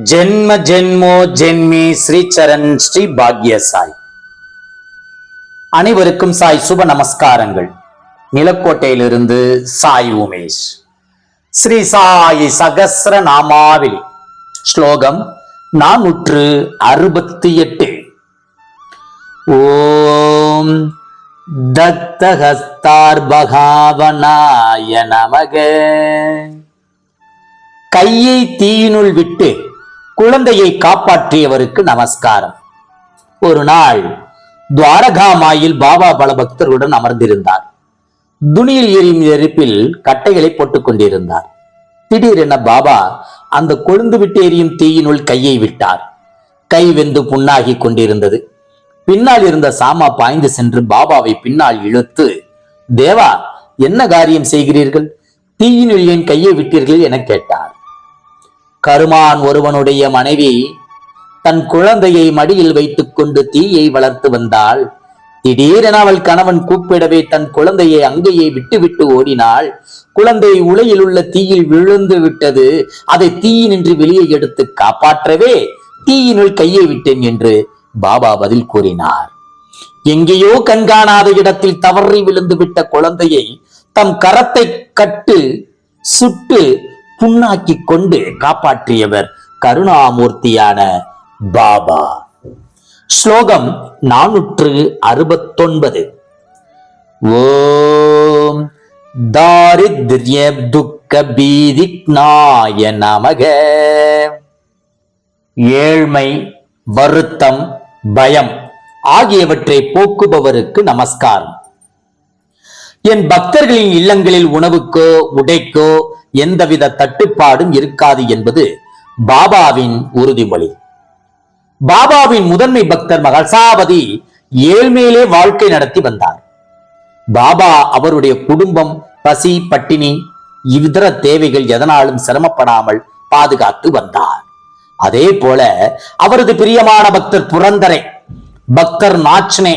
ஜென்ம ஜென்மோ ஜென்மி ஸ்ரீ சரண் ஸ்ரீ பாக்ய சாய். அனைவருக்கும் சாய் சுப நமஸ்காரங்கள். நிலக்கோட்டையிலிருந்து சாய் உமேஷ். ஸ்ரீ சாய் சகஸ்ர நாமாவில். ஸ்லோகம் நானூற்று அறுபத்தி எட்டு ஓம் தத்தஹஸ்தார் பகாவனாய நமக. கையை தீயினுள் விட்டு குழந்தையை காப்பாற்றியவருக்கு நமஸ்காரம். ஒரு நாள் துவாரகாமாயில் பாபா பல பக்தர்களுடன் அமர்ந்திருந்தார். துணியில் எரியும் எரிப்பில் கட்டைகளை போட்டுக் கொண்டிருந்தார். திடீரென பாபா அந்த கொழுந்து விட்டு எரியும் தீயினுள் கையை விட்டார். கை வெந்து புண்ணாகி கொண்டிருந்தது. பின்னால் இருந்த சாமா பாய்ந்து சென்று பாபாவை பின்னால் இழுத்து தேவா என்ன காரியம் செய்கிறீர்கள்? தீயினுள் ஏன் கையை விட்டீர்கள்? என கேட்டார். கருமான் ஒருவனுடைய மனைவி தன் குழந்தையை மடியில் வைத்துக் கொண்டு தீயை வளர்த்து வந்தாள். திடீரென அவள் கணவன் கூப்பிடவே தன் குழந்தையை அங்கேயே விட்டுவிட்டு ஓடினாள். குழந்தை உலையில் உள்ள தீயில் விழுந்து விட்டது. அதை தீயினின்று வெளியே எடுத்து காப்பாற்றவே தீயினுள் கையை விட்டேன் என்று பாபா பதில் கூறினார். எங்கேயோ கண்காணாத இடத்தில் தவறி விழுந்து விட்ட குழந்தையை தம் கரத்தை கட்டு சுட்டு புண்ணாக்கி கொண்டு காப்பாற்றியவர் கருணாமூர்த்தியான பாபா. ஸ்லோகம் நானூற்று அறுபத்தொன்பது. ஓம் தாரித்ய துக்க பீதிக்னாய நமக. ஏழ்மை வருத்தம் பயம் ஆகியவற்றை போக்குபவருக்கு நமஸ்காரம். என் பக்தர்களின் இல்லங்களில் உணவுக்கோ உடைக்கோ எந்தவித தட்டுப்பாடும் இருக்காது என்பது பாபாவின் உறுதிமொழி. பாபாவின் முதன்மை பக்தர் மகசாவதி ஏழ்மையிலே வாழ்க்கை நடத்தி வந்தார். பாபா அவருடைய குடும்பம் பசி பட்டினி இதர தேவைகள் எதனாலும் சிரமப்படாமல் பாதுகாத்து வந்தார். அதே போல அவரது பிரியமான பக்தர் புரந்தரை பக்தர் நாச்சனே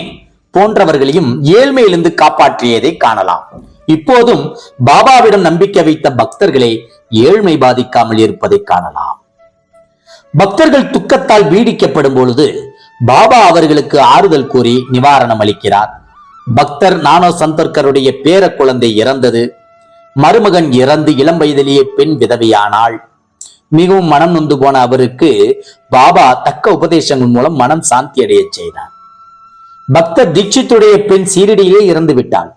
போன்றவர்களையும் ஏழ்மையிலிருந்து காப்பாற்றியதை காணலாம். இப்போதும் பாபாவிடம் நம்பிக்கை வைத்த பக்தர்களே ஏழ்மை பாதிக்காமல் இருப்பதை காணலாம். பக்தர்கள் துக்கத்தால் பீடிக்கப்படும் பொழுது பாபா அவர்களுக்கு ஆறுதல் கூறி நிவாரணம் அளிக்கிறார். பக்தர் நானோ சந்தர்கருடைய பேர குழந்தை இறந்தது. மருமகன் இறந்து இளம் வயதிலேயே பெண் விதவையானாள். மிகவும் மனம் நொந்து போன அவருக்கு பாபா தக்க உபதேசங்கள் மூலம் மனம் சாந்தி அடையச் செய்தார். பக்தர் தீட்சித்துடைய பெண் சீரடியிலே இறந்து விட்டாள்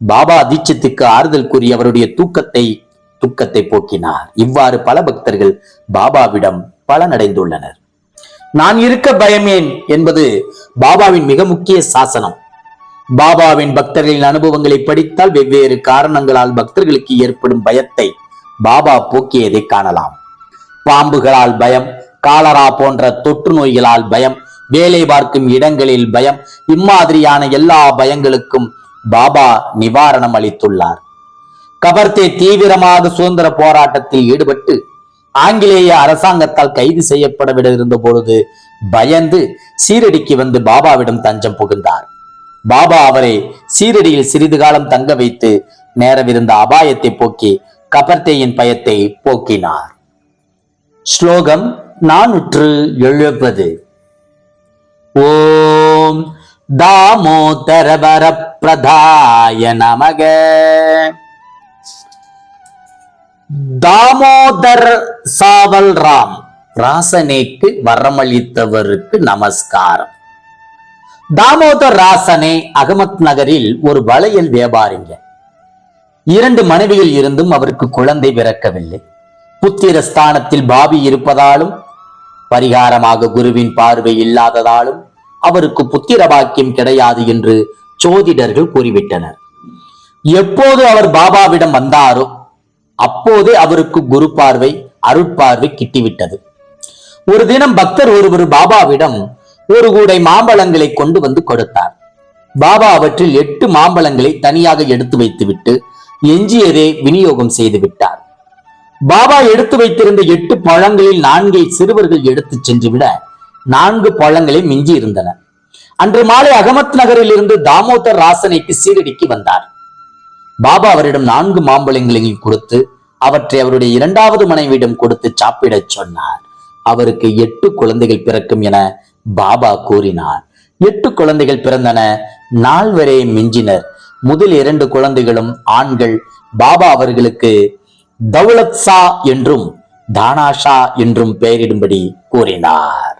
பாபா தீட்சித்துக்கு ஆறுதல் கூறி அவருடைய தூக்கத்தை துக்கத்தை போக்கினார். இவ்வாறு பல பக்தர்கள் பாபாவிடம் பலனடைந்துள்ளனர். நான் இருக்க பயமேன் என்பது பாபாவின் மிக முக்கிய சாசனம். பாபாவின் பக்தர்களின் அனுபவங்களை படித்தால் வெவ்வேறு காரணங்களால் பக்தர்களுக்கு ஏற்படும் பயத்தை பாபா போக்கியதை காணலாம். பாம்புகளால் பயம் காலரா போன்ற தொற்று நோய்களால் பயம் வேலை பார்க்கும் இடங்களில் பயம் இம்மாதிரியான எல்லா பயங்களுக்கும் பாபா நிவாரணம் அளித்துள்ளார். கபர்தே தீவிரமாக சுதந்திர போராட்டத்தில் ஈடுபட்டு ஆங்கிலேய அரசாங்கத்தால் கைது செய்யப்பட இருந்த பொழுது பயந்து சீரடிக்கு வந்து பாபாவிடம் தஞ்சம் புகுந்தார். பாபா அவரை சீரடியில் சிறிது காலம் தங்க வைத்து நேரவிருந்த அபாயத்தை போக்கி கபர்தேயின் பயத்தை போக்கினார். ஸ்லோகம் நானூற்று எழுபது. ஓம் தாமோதரவரப் பிரதாய நமக தாமோதர் சாவல் ராம் ராசனேக்கு வரமளித்தவருக்கு நமஸ்காரம். தாமோதர் ராசனே அகமத் நகரில் ஒரு வளையல் வியாபாரிங்க. இரண்டு மனைவிகள் இருந்தும் அவருக்கு குழந்தை பிறக்கவில்லை. புத்திர ஸ்தானத்தில் பாபி இருப்பதாலும் பரிகாரமாக குருவின் பார்வை இல்லாததாலும் அவருக்கு புத்திர பாக்கியம் கிடையாது என்று ஜோதிடர்கள் கூறிவிட்டனர். எப்போது அவர் பாபாவிடம் வந்தாரோ அப்போதே அவருக்கு குரு பார்வை அருட்பார்வை கிட்டிவிட்டது. ஒரு தினம் பக்தர் ஒருவர் பாபாவிடம் ஒரு கூடை மாம்பழங்களை கொண்டு வந்து கொடுத்தார். பாபா அவற்றில் எட்டு மாம்பழங்களை தனியாக எடுத்து வைத்துவிட்டு எஞ்சியதே விநியோகம் செய்து விட்டார். பாபா எடுத்து வைத்திருந்த எட்டு பழங்களில் நான்கை சிறுவர்கள் எடுத்து சென்றுவிட நான்கு பழங்களே மிஞ்சி இருந்தன அன்று மாலை அகமத் நகரில் இருந்து தாமோதர் ராசனைக்கு சீரடிக்கு வந்தார். பாபா அவரிடம் நான்கு மாம்பழங்களையும் கொடுத்து அவற்றை அவருடைய இரண்டாவது மனைவியிடம் கொடுத்து சாப்பிடச் சொன்னார். அவருக்கு எட்டு குழந்தைகள் பிறக்கும் என பாபா கூறினார். எட்டு குழந்தைகள் பிறந்தன. நால்வரே மிஞ்சினர். முதல் இரண்டு குழந்தைகளும் ஆண்கள். பாபா அவர்களுக்கு தௌலத் சா என்றும் தானாஷா என்றும் பெயரிடும்படி கூறினார்.